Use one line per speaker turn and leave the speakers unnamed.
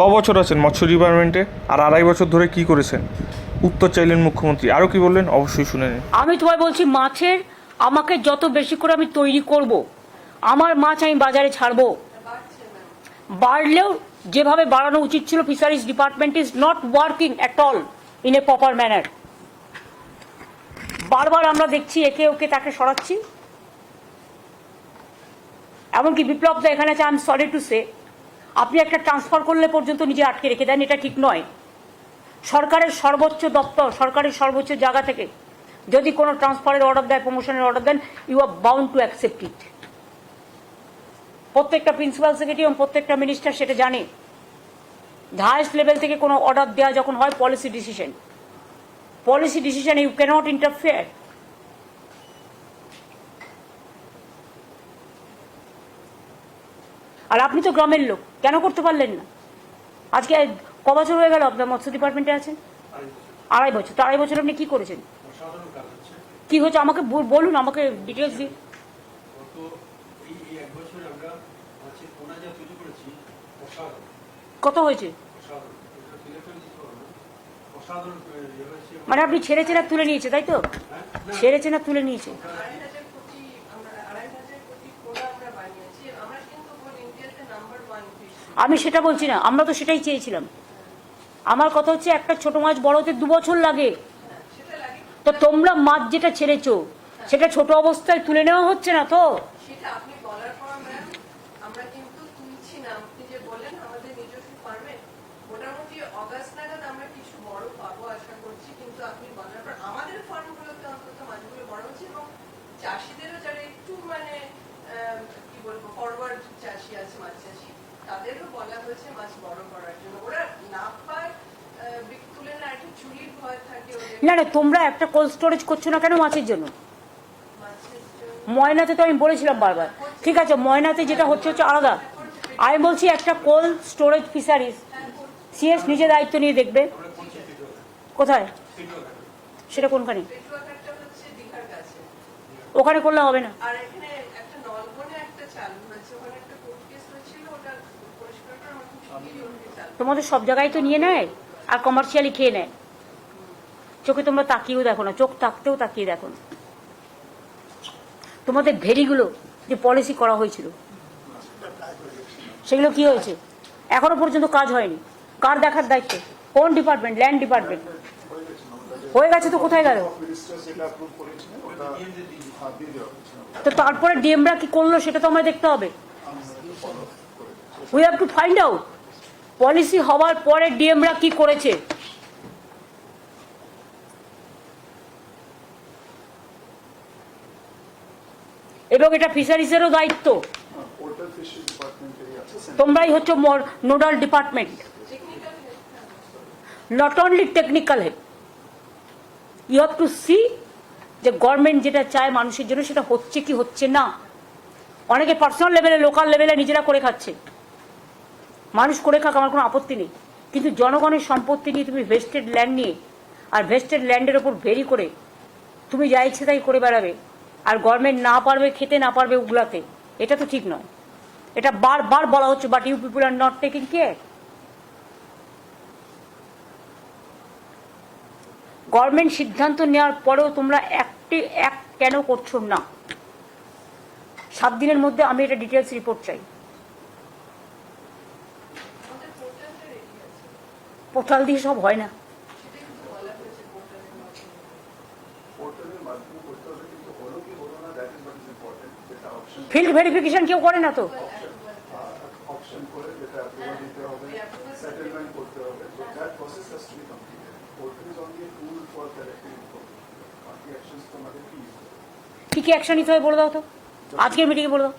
ক বছর আছেন মৎস্য ডিপার্টমেন্টে? আর আড়াই বছর ধরে কি করেছেন? উত্তর চাইলেন মুখ্যমন্ত্রী। আরও কি বললেন? অবশ্যই শুনে নিন।
আমি তোমায় বলছি, মাছের আমাকে যত বেশি করে আমি তৈরি করব, আমার মাছ আমি বাজারে ছাড়বো। বাড়লেও যেভাবে বাড়ানো উচিত ছিল fisheries department is not working at all in a proper manner বারবার আমরা দেখছি, একে ওকে তাকে সরাচ্ছি। এমনকি বিপ্লব দা এখানে আছে I am sorry to say আপনি একটা ট্রান্সফার করলে পর্যন্ত নিজে আটকে রেখে দেন, এটা ঠিক নয়। সরকারের সর্বোচ্চ দপ্তর, সরকারের সর্বোচ্চ জায়গা থেকে যদি কোনো ট্রান্সফারের অর্ডার দেয় প্রমোশনের order then you are bound to accept it প্রত্যেকটা প্রিন্সিপাল সেক্রেটারি এবং প্রত্যেকটা মিনিস্টার সেটা জানে। হায়েস্ট লেভেল থেকে কোনো অর্ডার দেওয়া যখন হয় policy decision policy decision you cannot interfere আর আপনি তো গ্রামের লোক, কেন করতে পারলেন না? আজকে ক বছর হয়ে গেল আপনার মৎস্য ডিপার্টমেন্টে আছেন? আড়াই বছর, তো আড়াই বছর আপনি কি করেছেন? কি হচ্ছে আমাকে বলুন, আমাকে ডিটেলস দিন। কত হয়েছে?
হয়েছে
মানে আপনি ছেড়ে ছেড়ে তুলে নিয়েছে, তাই তো? ছেড়ে ছেড়ে তুলে নিয়েছে। আমি সেটা বলছি না, আমরা তো সেটাই চেয়েছিলাম। আমার কথা হচ্ছে একটা ছোট মাছ বড় হতে দু বছর লাগে। তো তোমরা মাছ যেটা ছেড়েছো, সেটা ছোট অবস্থায় তুলে নেওয়া হচ্ছে না তো?
মোটামুটি অগাস্ট নাগাদ আমরা কিছু বড় পাবো আশা করছি, কিন্তু আপনি বলার পর আমাদের ফার্মগুলোতে অন্তত মাছগুলো বড় হচ্ছে এবং চাষিদেরও যারা একটু মানে আহ, কি বলব ফরওয়ার্ড চাষি আছে মাছ চাষি তাদেরও বলা হয়েছে মাছ বড় করার জন্য ওরা না পায় আহ, বিক- তুলে না একটা চুরির ভয় থাকে ওদের
না না তোমরা একটা কোল্ড স্টোরেজ করছ না কেন মাছের জন্য? ময়নাতে তো আমি বলেছিলাম বারবার। ঠিক আছে ময়নাতে যেটা হচ্ছে হচ্ছে আলাদা। আমি বলছি একটা কোল্ড স্টোরেজ ফিশারিজ সিএস নিজে দায়িত্ব নিয়ে দেখবে। কোথায়? সেটা কোনখানে? ওখানে করলে হবে না। তোমাদের সব জায়গায় তো নিয়ে নেয় আর কমার্শিয়ালি খেয়ে নেয়। চোখে তোমরা তাকিয়েও দেখো না, চোখ তাকতেও তাকিয়ে দেখো না। তোমাদের ভেরিগুলো যে পলিসি করা হয়েছিল, সেগুলো কি হয়েছে? এখনও পর্যন্ত কাজ হয়নি। কার দেখার দায়িত্ব? কোন ডিপার্টমেন্ট ল্যান্ড ডিপার্টমেন্ট হয়ে গেছে তো কোথায় গেল? তো তারপরে ডিএমরা কি করল সেটা তো আমায় দেখতে হবে। We have to find out policy হওয়ার পরে ডিএমরা কি করেছে? এবং এটা ফিশারিজেরও দায়িত্ব। তোমরাই হচ্ছে nodal department. Not only technical help you have to see যে গভর্নমেন্ট যেটা চায় মানুষের জন্য সেটা হচ্ছে কি হচ্ছে না। অনেকে পার্সোনাল লেভেলে লোকাল লেভেলে নিজেরা করে খাচ্ছে। মানুষ করে খাক, আমার কোনো আপত্তি নেই। কিন্তু জনগণের সম্পত্তি নিয়ে তুমি ভেস্টেড ল্যান্ড নিয়ে আর ভেস্টেড ল্যান্ডের ওপর ভেরি করে, তুমি যা ইচ্ছে তাই করে বেড়াবে। আর গভর্নমেন্ট না পারবে খেতে না পারবে উগলাতে এটা তো ঠিক নয়। এটা বারবার বলা হচ্ছে but you people are not taking care government সিদ্ধান্ত নেওয়ার পরেও তোমরা একটি এক কেন করছ না? সাত দিনের মধ্যে আমি এটা ডিটেলস রিপোর্ট চাই। পোর্টাল দিয়ে সব হয় না। ফিল্ড ভেরিফিকেশন কেউ করে না তো কি কি অ্যাকশন নিতে হবে বলে দাও তো আজকের মিটিংয়ে বলে দাও